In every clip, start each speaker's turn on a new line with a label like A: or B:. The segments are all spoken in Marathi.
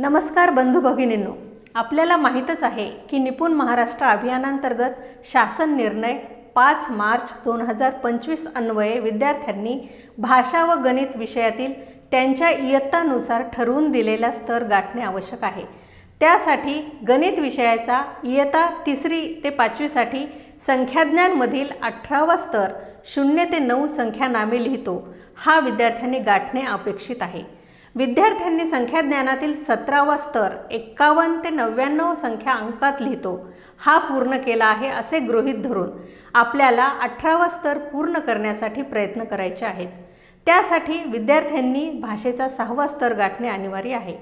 A: नमस्कार बंधू भगिनींनो. आपल्याला माहीतच आहे की निपुण महाराष्ट्र अभियानांतर्गत शासन निर्णय पाच मार्च दोन हजार पंचवीस अन्वये विद्यार्थ्यांनी भाषा व गणित विषयातील त्यांच्या इयत्तानुसार ठरवून दिलेला स्तर गाठणे आवश्यक आहे. त्यासाठी गणित विषयाचा इयत्ता तिसरी ते पाचवीसाठी संख्याज्ञांमधील अठरावा स्तर शून्य ते नऊ संख्या नामे लिहितो. हा विद्यार्थ्यांनी गाठणे अपेक्षित आहे. विद्यार्थ्यांनी संख्याज्ञानातील सतरावा स्तर एक्कावन्न ते नव्याण्णव संख्या अंकात लिहितो. हा पूर्ण केला आहे असे गृहीत धरून आपल्याला अठरावा स्तर पूर्ण करण्यासाठी प्रयत्न करायचे आहेत. त्यासाठी विद्यार्थ्यांनी भाषेचा सहावा स्तर गाठणे अनिवार्य आहे.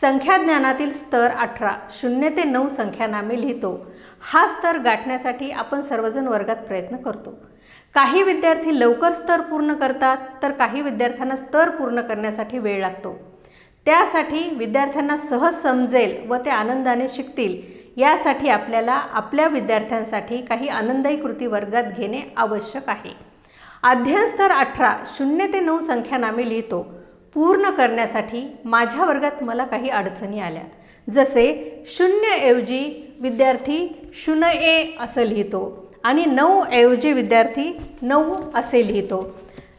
A: संख्याज्ञानातील स्तर अठरा शून्य ते नऊ संख्या नामे लिहितो. हा स्तर गाठण्यासाठी आपण सर्वजण वर्गात प्रयत्न करतो. काही विद्यार्थी लवकर स्तर पूर्ण करतात तर काही विद्यार्थ्यांना स्तर पूर्ण करण्यासाठी वेळ लागतो. त्यासाठी विद्यार्थ्यांना सहज समजेल व ते आनंदाने शिकतील. यासाठी आपल्याला आपल्या विद्यार्थ्यांसाठी काही आनंदायी कृती वर्गात घेणे आवश्यक आहे. अध्ययन स्तर अठरा शून्य ते नऊ संख्या नामे लिहितो. पूर्ण करण्यासाठी माझ्या वर्गात मला काही अडचणी आल्या. जसे शून्यऐवजी विद्यार्थी शून्य ए असं लिहितो. आणि नऊ ऐवजी विद्यार्थी नऊ असे लिहितो.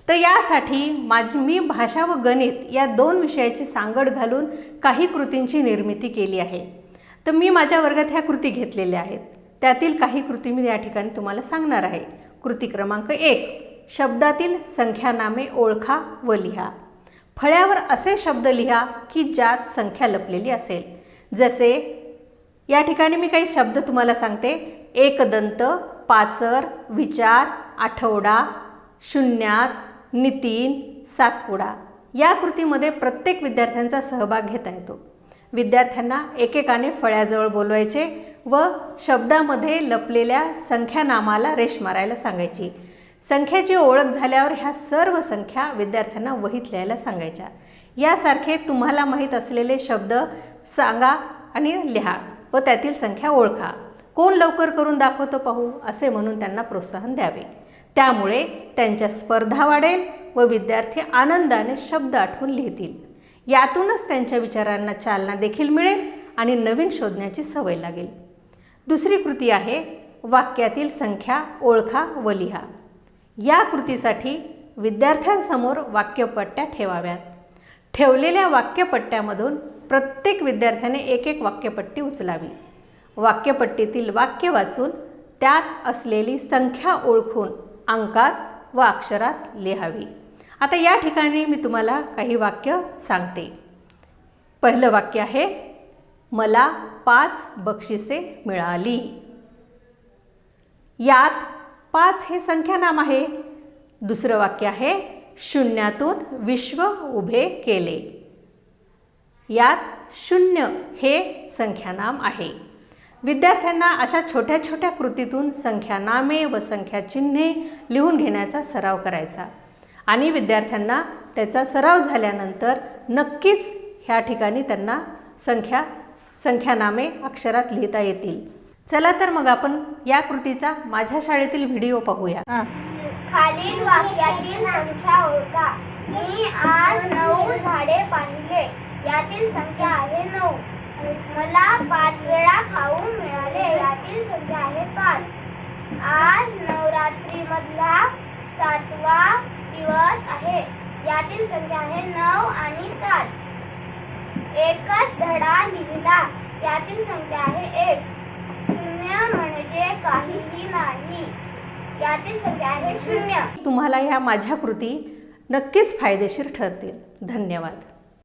A: तर यासाठी माझी मी भाषा व गणित या दोन विषयाची सांगड घालून काही कृतींची निर्मिती केली आहे. तर मी माझ्या वर्गात ह्या कृती घेतलेल्या आहेत. त्यातील काही कृती मी या ठिकाणी तुम्हाला सांगणार आहे. कृती क्रमांक एक शब्दातील संख्यानामे ओळखा व लिहा. फळ्यावर असे शब्द लिहा की ज्यात संख्या लपलेली असेल. जसे या ठिकाणी मी काही शब्द तुम्हाला सांगते. एकदंत पाचर विचार आठवडा शून्यात नितीन सातपुडा. या कृतीमध्ये प्रत्येक विद्यार्थ्यांचा सहभाग घेता येतो. विद्यार्थ्यांना एकेकाने फळ्याजवळ बोलवायचे व शब्दामध्ये लपलेल्या संख्यानामाला रेश मारायला सांगायची. संख्याची ओळख झाल्यावर ह्या सर्व संख्या विद्यार्थ्यांना वहीत लिहायला सांगायच्या. यासारखे तुम्हाला माहीत असलेले शब्द सांगा आणि लिहा व त्यातील संख्या ओळखा. कोण लवकर करून दाखवतो पाहू असे म्हणून त्यांना प्रोत्साहन द्यावे. त्यामुळे त्यांच्या स्पर्धा वाढेल व विद्यार्थी आनंदाने शब्द आठवून लिहितील. यातूनच त्यांच्या विचारांना चालना देखील मिळेल आणि नवीन शोधण्याची सवय लागेल. दुसरी कृती आहे वाक्यातील संख्या ओळखा व लिहा. या कृतीसाठी विद्यार्थ्यांसमोर वाक्यपट्ट्या ठेवाव्यात. ठेवलेल्या वाक्यपट्ट्यामधून प्रत्येक विद्यार्थ्याने एक एक वाक्यपट्टी उचलावी. वाक्यपट्टीतील वाक्य वाचून त्यात असलेली संख्या ओळखून अंकात व अक्षरात लिहावी. आता या ठिकाणी मी तुम्हाला काही वाक्य सांगते. पहिलं वाक्य आहे मला पाच बक्षिसे मिळाली. यात पाच हे संख्यानाम आहे. दुसरं वाक्य आहे शून्यातून विश्व उभे केले. यात शून्य हे संख्यानाम आहे. विद्यार्थ्यांना अशा छोट्या छोट्या कृतीतून संख्यानामे व संख्याचिन्हे लिहून घेण्याचा सराव करायचा. आणि विद्यार्थ्यांना त्याचा सराव झाल्यानंतर नक्कीच ह्या ठिकाणी त्यांना संख्या संख्यानामे अक्षरात लिहिता येतील. चला तर मग आपण या कृतीचा माझ्या शाळेतील व्हिडिओ पाहूया.
B: खालील वाक्यातील संख्या ओळखा. मी आज नऊ झाडे बांधले. यातील संख्या आहे नऊ. मला पाच वेळा खाऊ मिळाले यातील संख्या आहे पाच आज नवरात्री मधला सातवा दिवस आहे. यातील संख्या आहे नऊ आणि सात. एकच धडा लिहिला. यातील संख्या आहे एक. शून्य म्हणजे काहीही नाही. यातील संख्या आहे शून्य.
A: तुम्हाला ह्या माझ्या कृती नक्कीच फायदेशीर ठरतील. धन्यवाद.